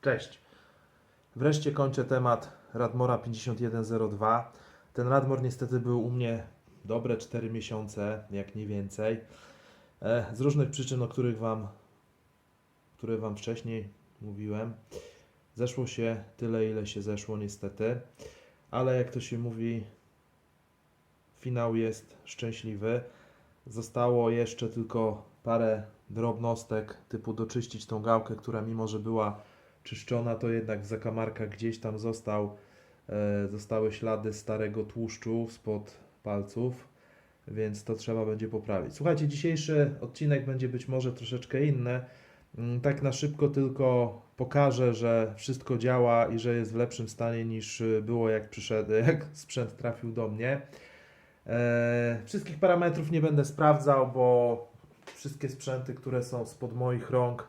Cześć. Wreszcie kończę temat Radmora 5102. Ten Radmor niestety był u mnie dobre 4 miesiące, jak nie więcej. E, Z różnych przyczyn, o których wam, które wam wcześniej mówiłem. Zeszło się tyle, ile się zeszło niestety. Ale jak to się mówi, finał jest szczęśliwy. Zostało jeszcze tylko parę drobnostek, typu doczyścić tą gałkę, która mimo, że była czyszczona, to jednak w zakamarkach gdzieś tam został, e, zostały ślady starego tłuszczu spod palców, więc to trzeba będzie poprawić. Słuchajcie, dzisiejszy odcinek będzie być może troszeczkę inny. Mm, Tak na szybko tylko pokażę, że wszystko działa i że jest w lepszym stanie niż y, było jak przyszedł, jak sprzęt trafił do mnie. E, wszystkich parametrów nie będę sprawdzał, bo wszystkie sprzęty, które są spod moich rąk,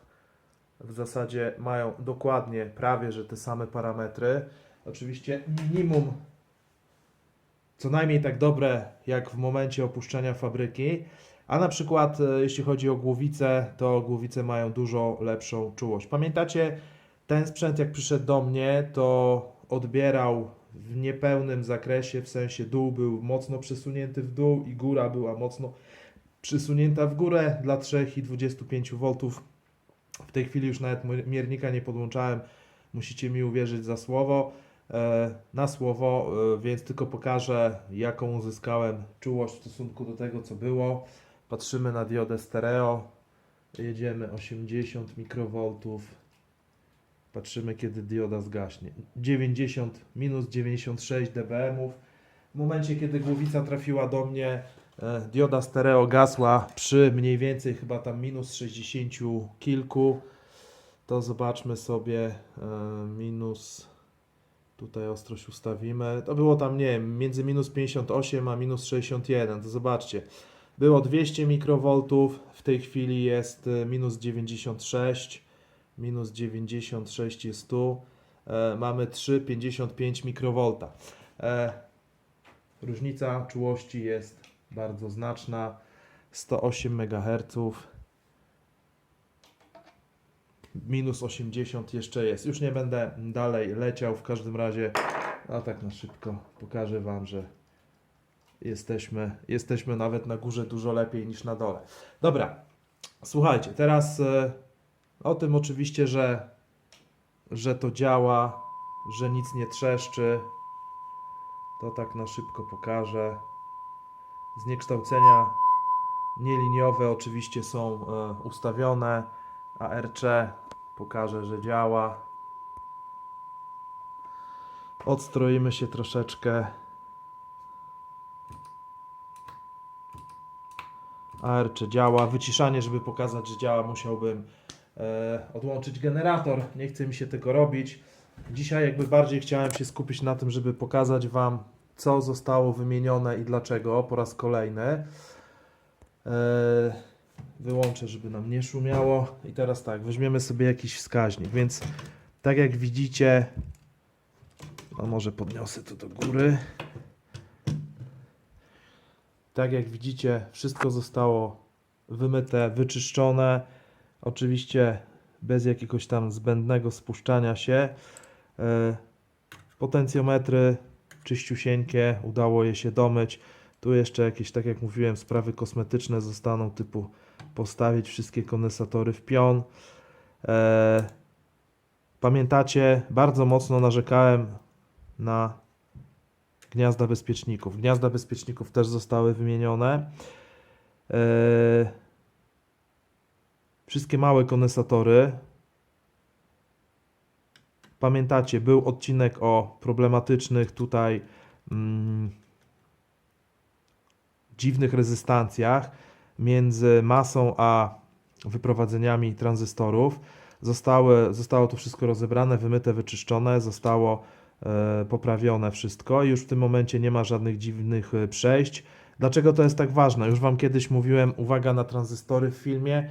w zasadzie mają dokładnie prawie, że te same parametry. Oczywiście minimum co najmniej tak dobre jak w momencie opuszczenia fabryki. A na przykład e, jeśli chodzi o głowice, to głowice mają dużo lepszą czułość. Pamiętacie, ten sprzęt jak przyszedł do mnie, to odbierał w niepełnym zakresie, w sensie dół był mocno przesunięty w dół i góra była mocno przysunięta w górę dla 3,25 V. W tej chwili już nawet mi- miernika nie podłączałem. Musicie mi uwierzyć za słowo. E, na słowo, e, więc tylko pokażę, jaką uzyskałem czułość w stosunku do tego, co było. Patrzymy na diodę stereo. Jedziemy 80 mikrowoltów. Patrzymy, kiedy dioda zgaśnie. 90, minus 96 dBm. W momencie, kiedy głowica trafiła do mnie, dioda stereo gasła przy mniej więcej chyba tam minus 60 kilku. To zobaczmy sobie e, minus. Tutaj ostrość ustawimy. To było tam, nie wiem, między minus 58 a minus 61. To zobaczcie. Było 200 mikrowoltów, w tej chwili jest e, minus 96. Minus 96 jest tu. E, mamy 3,55 mikrowolta. E, różnica czułości jest bardzo znaczna. 108 MHz. Minus 80 jeszcze jest. Już nie będę dalej leciał. W każdym razie, a tak na szybko pokażę Wam, że jesteśmy, jesteśmy nawet na górze dużo lepiej niż na dole. Dobra, słuchajcie, teraz e, o tym oczywiście, że, że to działa, że nic nie trzeszczy. To tak na szybko pokażę. Zniekształcenia nieliniowe oczywiście są e, ustawione. ARC pokaże, że działa. Odstroimy się troszeczkę. ARC działa. Wyciszanie, żeby pokazać, że działa, musiałbym e, odłączyć generator. Nie chce mi się tego robić. Dzisiaj jakby bardziej chciałem się skupić na tym, żeby pokazać Wam, co zostało wymienione i dlaczego po raz kolejny. E, wyłączę, żeby nam nie szumiało. I teraz tak, weźmiemy sobie jakiś wskaźnik. Więc tak jak widzicie, no może podniosę to do góry. Tak jak widzicie, wszystko zostało wymyte, wyczyszczone. Oczywiście bez jakiegoś tam zbędnego spuszczania się. E, Potencjometry czyściusieńkie, udało je się domyć. Tu jeszcze jakieś, tak jak mówiłem, sprawy kosmetyczne zostaną, typu postawić wszystkie kondensatory w pion. E, pamiętacie, bardzo mocno narzekałem na gniazda bezpieczników. Gniazda bezpieczników też zostały wymienione. E, wszystkie małe kondensatory. Pamiętacie, był odcinek o problematycznych tutaj mm, dziwnych rezystancjach między masą a wyprowadzeniami tranzystorów. Zostały, zostało to wszystko rozebrane, wymyte, wyczyszczone, zostało e, poprawione wszystko i już w tym momencie nie ma żadnych dziwnych e, przejść. Dlaczego to jest tak ważne? Już Wam kiedyś mówiłem, uwaga na tranzystory w filmie,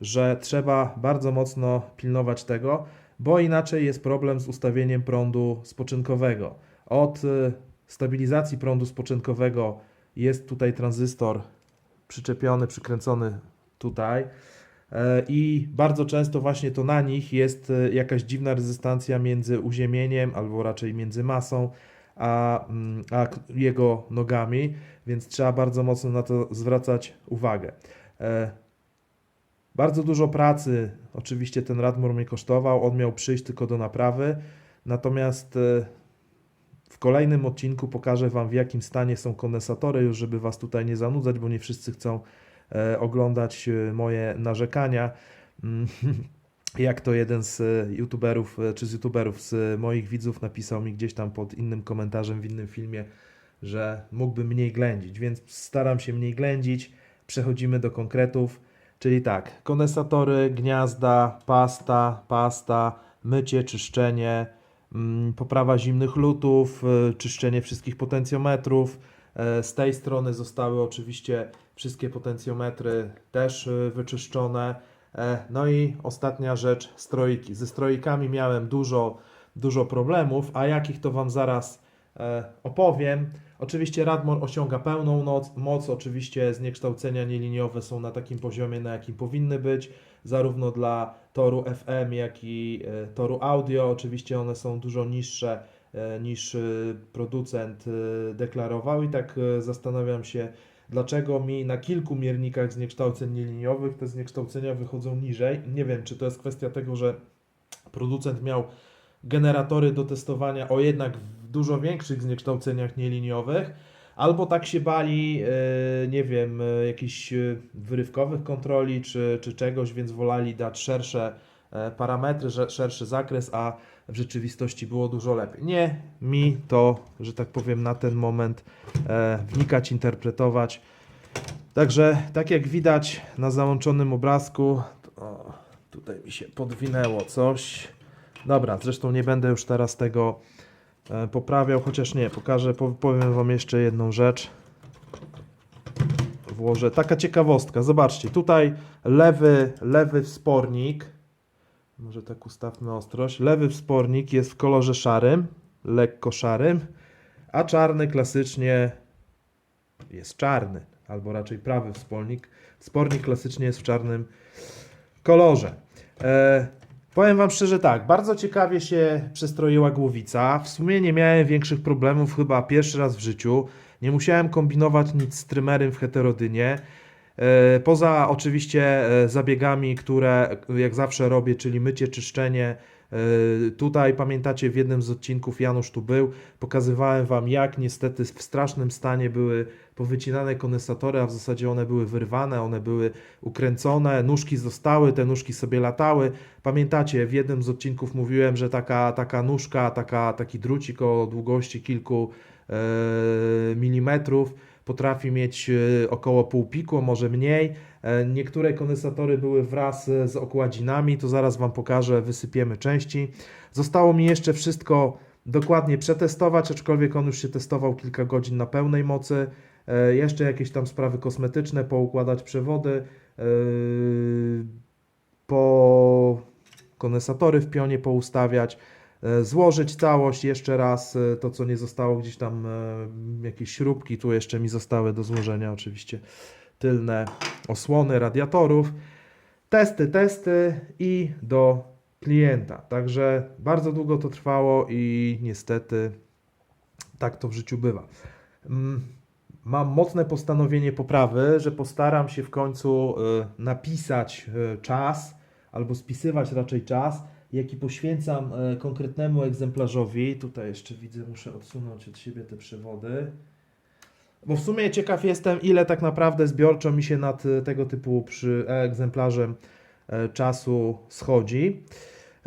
że trzeba bardzo mocno pilnować tego, bo inaczej jest problem z ustawieniem prądu spoczynkowego. Od e, stabilizacji prądu spoczynkowego jest tutaj tranzystor przyczepiony, przykręcony tutaj. E, I bardzo często właśnie to na nich jest e, jakaś dziwna rezystancja między uziemieniem, albo raczej między masą, a, mm, a jego nogami, więc trzeba bardzo mocno na to zwracać uwagę. Bardzo dużo pracy oczywiście ten Radmor mnie kosztował, on miał przyjść tylko do naprawy, natomiast e, w kolejnym odcinku pokażę Wam w jakim stanie są kondensatory, już żeby Was tutaj nie zanudzać, bo nie wszyscy chcą e, oglądać e, moje narzekania. Mm, Jak to jeden z youtuberów, czy z youtuberów, z moich widzów napisał mi gdzieś tam pod innym komentarzem w innym filmie, że mógłbym mniej ględzić, więc staram się mniej ględzić. Przechodzimy do konkretów, czyli tak, kondensatory, gniazda, pasta, pasta, mycie, czyszczenie, mm, poprawa zimnych lutów, y, czyszczenie wszystkich potencjometrów. E, Z tej strony zostały oczywiście wszystkie potencjometry też y, wyczyszczone. E, No i ostatnia rzecz, stroiki. Ze stroikami miałem dużo, dużo problemów, a jakich to Wam zaraz e, opowiem. Oczywiście Radmor osiąga pełną noc, moc, oczywiście zniekształcenia nieliniowe są na takim poziomie, na jakim powinny być, zarówno dla toru FM, jak i e, toru audio. Oczywiście one są dużo niższe e, niż e, producent deklarował i tak zastanawiam się, dlaczego mi na kilku miernikach zniekształceń nieliniowych te zniekształcenia wychodzą niżej. Nie wiem, czy to jest kwestia tego, że producent miał generatory do testowania o jednak dużo większych zniekształceniach nieliniowych, albo tak się bali, e, nie wiem, e, jakichś e, wyrywkowych kontroli czy, czy czegoś, więc wolali dać szersze parametry, szerszy zakres, a w rzeczywistości było dużo lepiej. Nie mi to, że tak powiem, na ten moment wnikać, interpretować. Także, tak jak widać na załączonym obrazku, o, tutaj mi się podwinęło coś. Dobra, zresztą nie będę już teraz tego e, poprawiał, chociaż nie, pokażę, po- powiem Wam jeszcze jedną rzecz. Włożę, taka ciekawostka, zobaczcie, tutaj lewy, lewy wspornik, może tak ustawmy ostrość, lewy wspornik jest w kolorze szarym, lekko szarym, a czarny klasycznie jest czarny, albo raczej prawy wspornik. Wspornik klasycznie jest w czarnym kolorze. E, powiem Wam szczerze tak, bardzo ciekawie się przestroiła głowica. W sumie nie miałem większych problemów, chyba pierwszy raz w życiu. Nie musiałem kombinować nic z trymerem w heterodynie. E, Poza oczywiście e, zabiegami, które jak zawsze robię, czyli mycie, czyszczenie. E, Tutaj pamiętacie w jednym z odcinków Janusz tu był, pokazywałem Wam jak niestety w strasznym stanie były powycinane kondensatory, a w zasadzie one były wyrwane, one były ukręcone, nóżki zostały, te nóżki sobie latały. Pamiętacie, w jednym z odcinków mówiłem, że taka, taka nóżka, taka, taki drucik o długości kilku e, milimetrów potrafi mieć e, około pół piku, może mniej. E, Niektóre kondensatory były wraz e, z okładzinami, to zaraz Wam pokażę, wysypiemy części. Zostało mi jeszcze wszystko dokładnie przetestować, aczkolwiek on już się testował kilka godzin na pełnej mocy. Jeszcze jakieś tam sprawy kosmetyczne, poukładać przewody, po kondensatory w pionie poustawiać, złożyć całość jeszcze raz, e, to co nie zostało gdzieś tam, e, jakieś śrubki, tu jeszcze mi zostały do złożenia oczywiście tylne osłony radiatorów, testy, testy i do klienta. Także bardzo długo to trwało i niestety tak to w życiu bywa. Mm, Mam mocne postanowienie poprawy, że postaram się w końcu napisać czas, albo spisywać raczej czas, jaki poświęcam y, konkretnemu egzemplarzowi. Tutaj jeszcze widzę, muszę odsunąć od siebie te przewody. Bo w sumie ciekaw jestem, ile tak naprawdę zbiorczo mi się nad y, tego typu przy egzemplarzem y, czasu schodzi.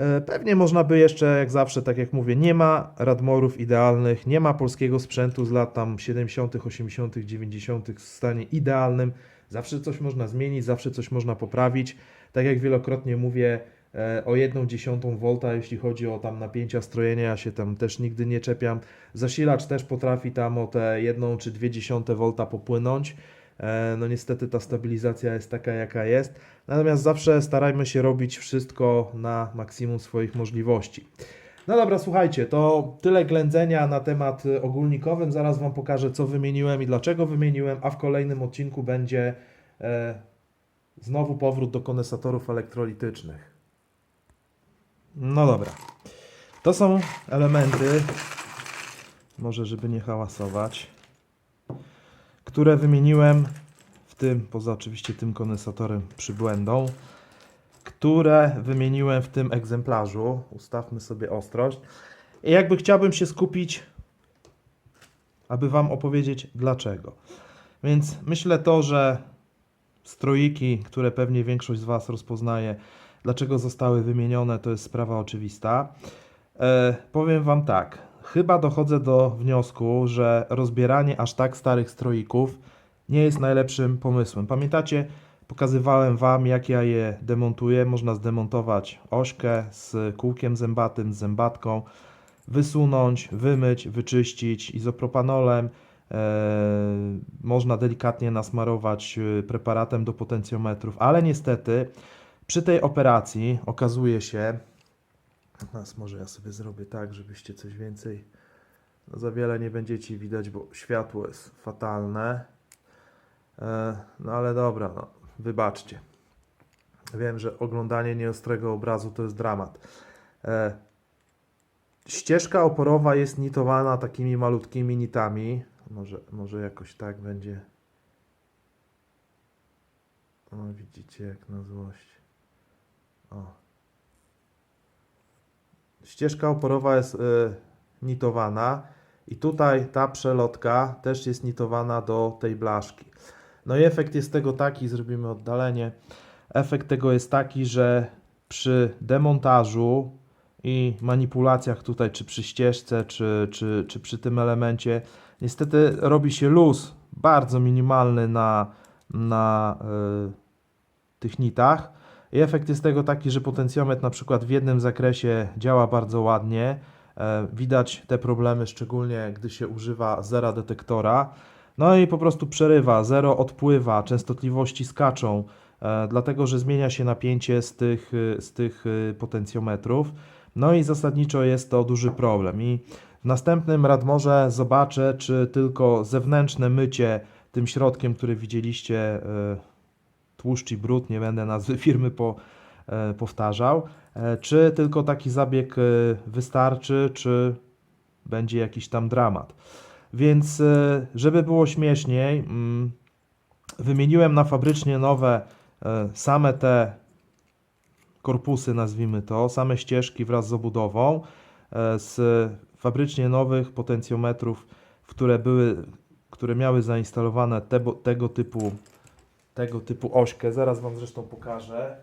E, Pewnie można by jeszcze, jak zawsze, tak jak mówię, nie ma radmorów idealnych, nie ma polskiego sprzętu z lat tam 70., 80., 90. w stanie idealnym. Zawsze coś można zmienić, zawsze coś można poprawić. Tak jak wielokrotnie mówię, e, o 1 dziesiątą volta, jeśli chodzi o tam napięcia strojenia, ja się tam też nigdy nie czepiam. Zasilacz też potrafi tam o te 1 czy 2 dziesiąte volta popłynąć. E, No niestety ta stabilizacja jest taka, jaka jest. Natomiast zawsze starajmy się robić wszystko na maksimum swoich możliwości. No dobra, słuchajcie, to tyle ględzenia na temat ogólnikowym. Zaraz Wam pokażę, co wymieniłem i dlaczego wymieniłem, a w kolejnym odcinku będzie e, Znowu powrót do kondensatorów elektrolitycznych. No dobra. To są elementy, może żeby nie hałasować, które wymieniłem w tym, poza oczywiście tym kondensatorem przybłędą, które wymieniłem w tym egzemplarzu. Ustawmy sobie ostrość. I jakby chciałbym się skupić, aby Wam opowiedzieć dlaczego. Więc myślę to, że stroiki, które pewnie większość z Was rozpoznaje, dlaczego zostały wymienione, to jest sprawa oczywista. E, powiem Wam tak. Chyba dochodzę do wniosku, że rozbieranie aż tak starych stroików nie jest najlepszym pomysłem. Pamiętacie, pokazywałem Wam, jak ja je demontuję. Można zdemontować ośkę z kółkiem zębatym, z zębatką, wysunąć, wymyć, wyczyścić izopropanolem. E, można delikatnie nasmarować e, preparatem do potencjometrów, ale niestety przy tej operacji okazuje się, teraz może ja sobie zrobię tak, żebyście coś więcej, no za wiele nie będziecie widać, bo światło jest fatalne. E, No ale dobra, no, wybaczcie. Wiem, że oglądanie nieostrego obrazu to jest dramat. E, Ścieżka oporowa jest nitowana takimi malutkimi nitami. Może, może jakoś tak będzie. O, widzicie jak na złość. O. Ścieżka oporowa jest y, nitowana i tutaj ta przelotka też jest nitowana do tej blaszki. No i efekt jest tego taki, zrobimy oddalenie. Efekt tego jest taki, że przy demontażu i manipulacjach tutaj, czy przy ścieżce, czy, czy, czy przy tym elemencie, niestety robi się luz bardzo minimalny na, na y, tych nitach. I efekt jest tego taki, że potencjometr na przykład w jednym zakresie działa bardzo ładnie. E, widać te problemy, szczególnie gdy się używa zera detektora. No i po prostu przerywa, zero odpływa, częstotliwości skaczą, e, dlatego że zmienia się napięcie z tych, y, z tych potencjometrów. No i zasadniczo jest to duży problem. I w następnym Radmorze zobaczę, czy tylko zewnętrzne mycie tym środkiem, który widzieliście, tłuszcz i brud, nie będę nazwy firmy po, e, powtarzał, e, czy tylko taki zabieg e, wystarczy, czy będzie jakiś tam dramat. Więc, żeby było śmieszniej, mm, wymieniłem na fabrycznie nowe same te korpusy, nazwijmy to, same ścieżki wraz z obudową z fabrycznie nowych potencjometrów, które były, które miały zainstalowane tego, tego typu tego typu ośkę. Zaraz Wam zresztą pokażę.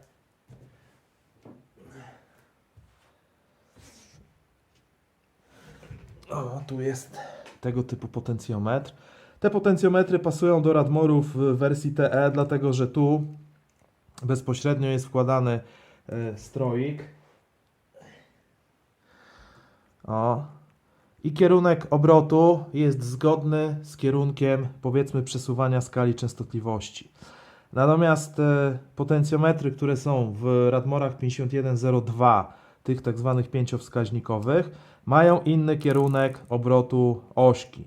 O, tu jest tego typu potencjometr. Te potencjometry pasują do Radmorów w wersji TE, dlatego że tu bezpośrednio jest wkładany e, stroik. O. I kierunek obrotu jest zgodny z kierunkiem, powiedzmy, przesuwania skali częstotliwości. Natomiast e, potencjometry, które są w Radmorach 5102, tych tak zwanych pięciowskaźnikowych, mają inny kierunek obrotu ośki.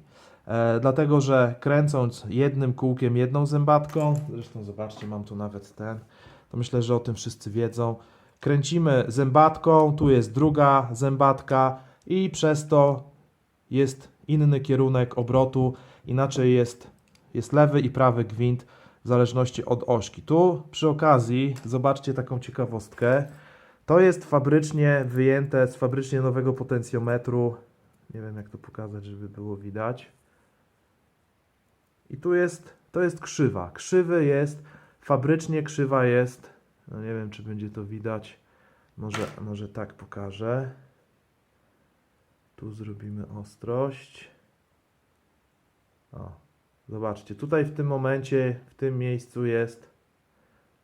E, dlatego, że kręcąc jednym kółkiem, jedną zębatką, zresztą zobaczcie, mam tu nawet ten, to myślę, że o tym wszyscy wiedzą. Kręcimy zębatką, tu jest druga zębatka i przez to jest inny kierunek obrotu, inaczej jest, jest lewy i prawy gwint w zależności od ośki. Tu przy okazji zobaczcie taką ciekawostkę. To jest fabrycznie wyjęte z fabrycznie nowego potencjometru. Nie wiem jak to pokazać, żeby było widać. I tu jest, to jest krzywa. Krzywy jest, fabrycznie krzywa jest. No nie wiem czy będzie to widać. Może, może tak pokażę. Tu zrobimy ostrość. O, zobaczcie, tutaj w tym momencie, w tym miejscu jest.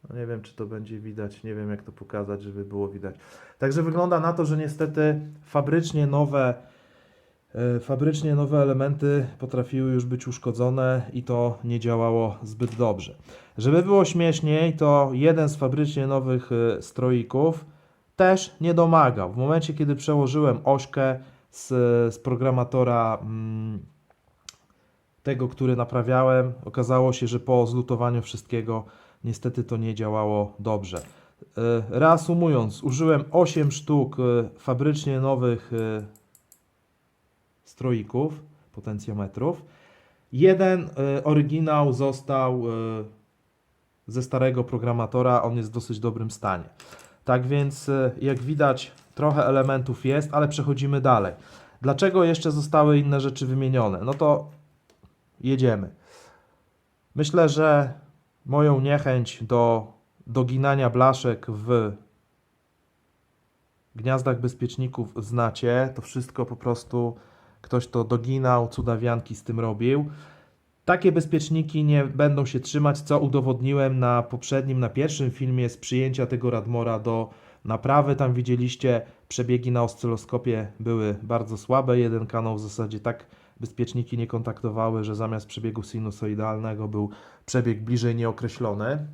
No nie wiem, czy to będzie widać, nie wiem jak to pokazać, żeby było widać. Także wygląda na to, że niestety fabrycznie nowe, e, fabrycznie nowe elementy potrafiły już być uszkodzone i to nie działało zbyt dobrze. Żeby było śmieszniej, to jeden z fabrycznie nowych e, stroików też nie domagał. W momencie, kiedy przełożyłem ośkę z, z programatora mm, tego, który naprawiałem, okazało się, że po zlutowaniu wszystkiego niestety to nie działało dobrze. E, Reasumując, użyłem 8 sztuk e, fabrycznie nowych e, stroików, potencjometrów. Jeden oryginał został ze starego programatora, on jest w dosyć dobrym stanie. Tak więc, jak widać, trochę elementów jest, ale przechodzimy dalej. Dlaczego jeszcze zostały inne rzeczy wymienione? No to jedziemy. Myślę, że moją niechęć do doginania blaszek w gniazdach bezpieczników znacie. To wszystko po prostu ktoś to doginał, cudawianki z tym robił. Takie bezpieczniki nie będą się trzymać, co udowodniłem na poprzednim, na pierwszym filmie z przyjęcia tego Radmora do naprawy. Tam widzieliście, przebiegi na oscyloskopie były bardzo słabe. Jeden kanał w zasadzie tak bezpieczniki nie kontaktowały, że zamiast przebiegu sinusoidalnego był przebieg bliżej nieokreślony.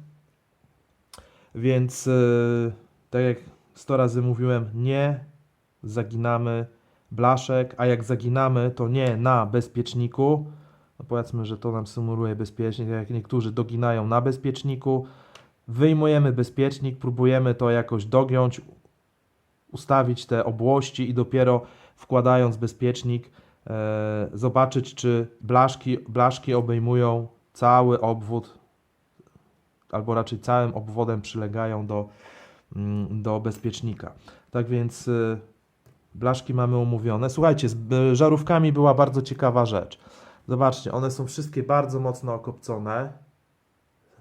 Więc yy, tak jak 100 razy mówiłem, nie zaginamy blaszek, a jak zaginamy, to nie na bezpieczniku. No powiedzmy, że to nam symuluje bezpiecznik, tak jak niektórzy doginają na bezpieczniku. Wyjmujemy bezpiecznik, próbujemy to jakoś dogiąć, ustawić te obłości i dopiero wkładając bezpiecznik e, zobaczyć, czy blaszki, blaszki obejmują cały obwód, albo raczej całym obwodem przylegają do, mm, do bezpiecznika. Tak więc y, blaszki mamy umówione. Słuchajcie, z y, żarówkami była bardzo ciekawa rzecz. Zobaczcie, one są wszystkie bardzo mocno okopcone.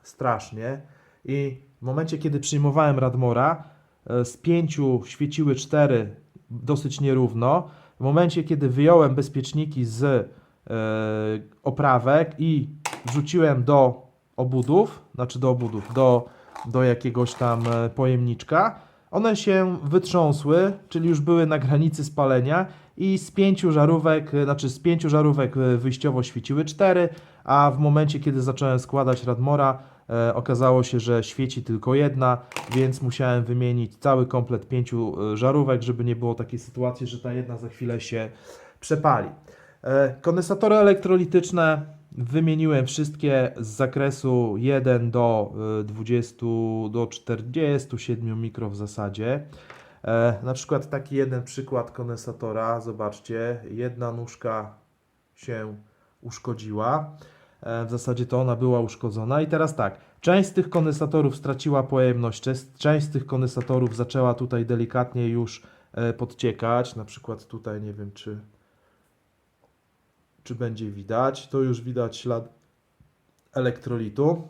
Strasznie. I w momencie, kiedy przyjmowałem Radmora, e, z pięciu świeciły cztery dosyć nierówno. W momencie, kiedy wyjąłem bezpieczniki z e, oprawek i wrzuciłem do obudów, znaczy do obudów, do, do jakiegoś tam e, pojemniczka, one się wytrząsły, czyli już były na granicy spalenia i z pięciu żarówek, e, znaczy z pięciu żarówek e, wyjściowo świeciły cztery, a w momencie, kiedy zacząłem składać Radmora, okazało się, że świeci tylko jedna, więc musiałem wymienić cały komplet pięciu e, żarówek, żeby nie było takiej sytuacji, że ta jedna za chwilę się przepali. E, Kondensatory elektrolityczne wymieniłem wszystkie z zakresu 1 do e, 20 do 47 mikro w zasadzie. E, Na przykład taki jeden przykład kondensatora, zobaczcie, jedna nóżka się uszkodziła. E, W zasadzie to ona była uszkodzona. I teraz tak, część z tych kondensatorów straciła pojemność, część z tych kondensatorów zaczęła tutaj delikatnie już e, podciekać. Na przykład tutaj nie wiem, czy, czy będzie widać. To już widać ślad elektrolitu,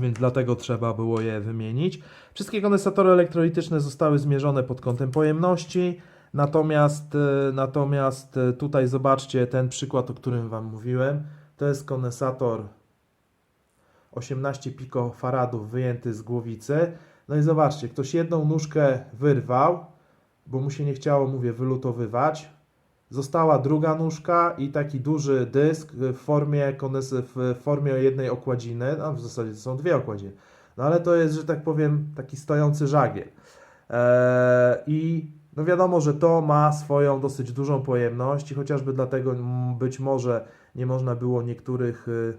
więc dlatego trzeba było je wymienić. Wszystkie kondensatory elektrolityczne zostały zmierzone pod kątem pojemności. Natomiast, e, natomiast tutaj zobaczcie ten przykład, o którym Wam mówiłem. To jest kondensator 18 pikofaradów wyjęty z głowicy. No i zobaczcie, ktoś jedną nóżkę wyrwał, bo mu się nie chciało, mówię, wylutowywać. Została druga nóżka i taki duży dysk w formie, w formie jednej okładziny. No, w zasadzie to są dwie okładziny. No ale to jest, że tak powiem, taki stojący żagiel. Eee, I no wiadomo, że to ma swoją dosyć dużą pojemność i chociażby dlatego być może nie można było niektórych y,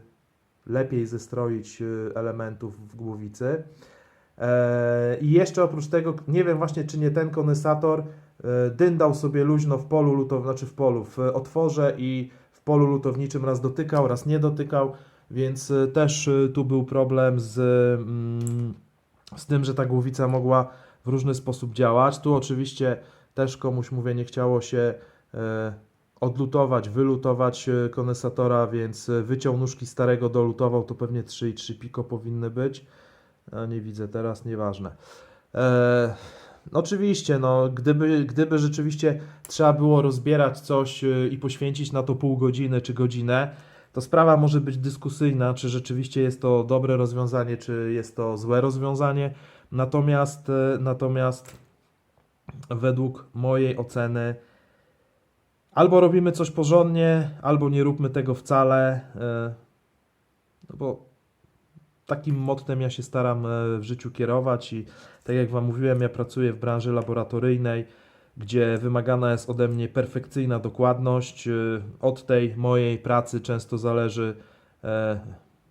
lepiej zestroić y, elementów w głowicy. Eee, I jeszcze oprócz tego, nie wiem właśnie, czy nie ten kondensator y, dyndał sobie luźno w polu lutowniczym, znaczy w polu, w otworze i w polu lutowniczym raz dotykał, raz nie dotykał, więc y, też tu był problem z, mm, z tym, że ta głowica mogła w różny sposób działać. Tu oczywiście też komuś, mówię, nie chciało się e, odlutować, wylutować e, kondensatora, więc e, wyciął nóżki starego, dolutował, to pewnie 3,3 piko powinny być. A nie widzę teraz, nieważne. E, no oczywiście, no, gdyby, gdyby rzeczywiście trzeba było rozbierać coś e, i poświęcić na to pół godziny czy godzinę, to sprawa może być dyskusyjna, czy rzeczywiście jest to dobre rozwiązanie, czy jest to złe rozwiązanie. Natomiast, natomiast według mojej oceny albo robimy coś porządnie, albo nie róbmy tego wcale. e, No bo takim mottem ja się staram e, w życiu kierować i tak jak Wam mówiłem, ja pracuję w branży laboratoryjnej, gdzie wymagana jest ode mnie perfekcyjna dokładność. E, Od tej mojej pracy często zależy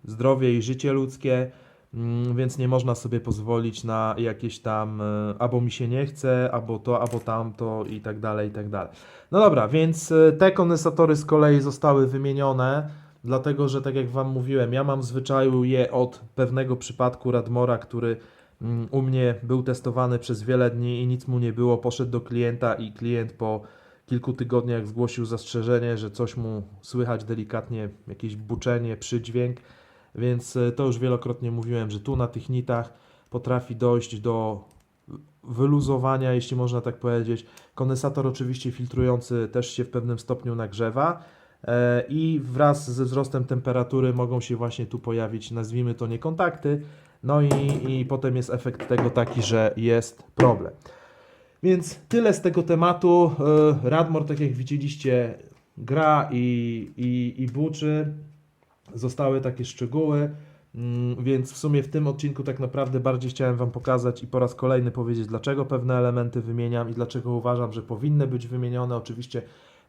zdrowie i życie ludzkie. Mm, więc nie można sobie pozwolić na jakieś tam e, albo mi się nie chce, albo to, albo tamto i tak dalej, i tak dalej. No dobra, więc e, te kondensatory z kolei zostały wymienione, dlatego że tak jak Wam mówiłem, ja mam zwyczaju je od pewnego przypadku Radmora, który mm, u mnie był testowany przez wiele dni i nic mu nie było, poszedł do klienta i klient po kilku tygodniach zgłosił zastrzeżenie, że coś mu słychać delikatnie, jakieś buczenie, przydźwięk, więc e, to już wielokrotnie mówiłem, że tu na tych nitach potrafi dojść do wyluzowania, jeśli można tak powiedzieć. Kondensator oczywiście filtrujący też się w pewnym stopniu nagrzewa e, i wraz ze wzrostem temperatury mogą się właśnie tu pojawić, nazwijmy to niekontakty, no i, i potem jest efekt tego taki, że jest problem. Więc tyle z tego tematu. E, Radmor, tak jak widzieliście, gra i, i, i buczy. Zostały takie szczegóły. Mm, Więc w sumie w tym odcinku tak naprawdę bardziej chciałem Wam pokazać i po raz kolejny powiedzieć, dlaczego pewne elementy wymieniam i dlaczego uważam, że powinny być wymienione. Oczywiście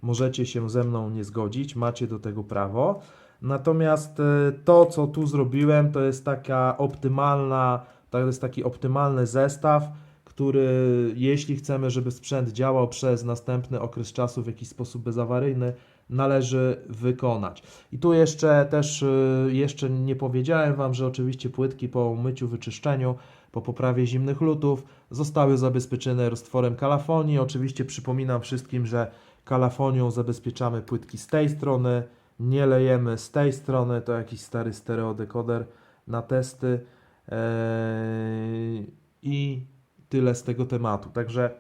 możecie się ze mną nie zgodzić, macie do tego prawo. Natomiast e, to, co tu zrobiłem, to jest taka optymalna, to jest taki optymalny zestaw, który jeśli chcemy, żeby sprzęt działał przez następny okres czasu w jakiś sposób bezawaryjny, należy wykonać. I tu jeszcze też y, jeszcze nie powiedziałem Wam, że oczywiście płytki po myciu, wyczyszczeniu, po poprawie zimnych lutów zostały zabezpieczone roztworem kalafonii. Oczywiście przypominam wszystkim, że kalafonią zabezpieczamy płytki z tej strony, nie lejemy z tej strony, to jakiś stary stereodekoder na testy. Eee, I tyle z tego tematu. Także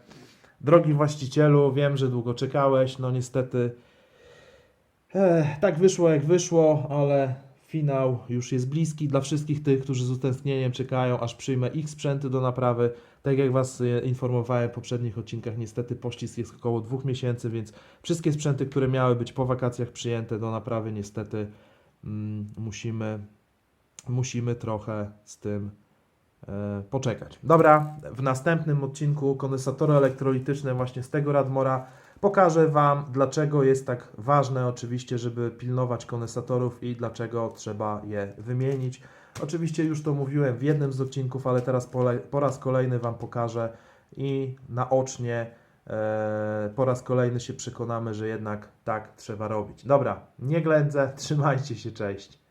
drogi właścicielu, wiem, że długo czekałeś, no niestety Tak wyszło jak wyszło, ale finał już jest bliski dla wszystkich tych, którzy z utęsknieniem czekają, aż przyjmę ich sprzęty do naprawy. Tak jak Was e, informowałem w poprzednich odcinkach, niestety pościsk jest około dwóch miesięcy, więc wszystkie sprzęty, które miały być po wakacjach przyjęte do naprawy, niestety mm, musimy, musimy trochę z tym e, poczekać. Dobra, w następnym odcinku kondensatory elektrolityczne właśnie z tego Radmora Pokażę Wam, dlaczego jest tak ważne, oczywiście, żeby pilnować kondensatorów i dlaczego trzeba je wymienić. Oczywiście już to mówiłem w jednym z odcinków, ale teraz po, raz kolejny Wam pokażę i naocznie e, po raz kolejny się przekonamy, że jednak tak trzeba robić. Dobra, nie ględzę, trzymajcie się, cześć.